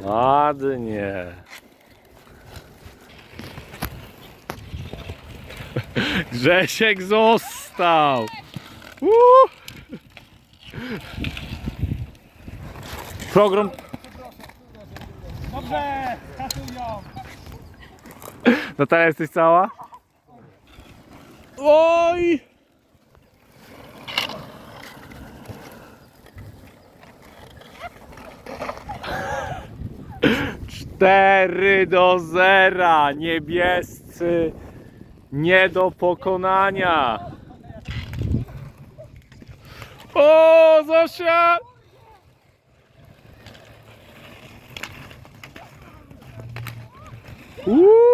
Ładnie. Grzesiek został. Uh. Program. Dobrze, kasują. Natalia, jesteś cała? Oj! Cztery do zera. Niebiescy nie do pokonania. O, Zosia! Uuu!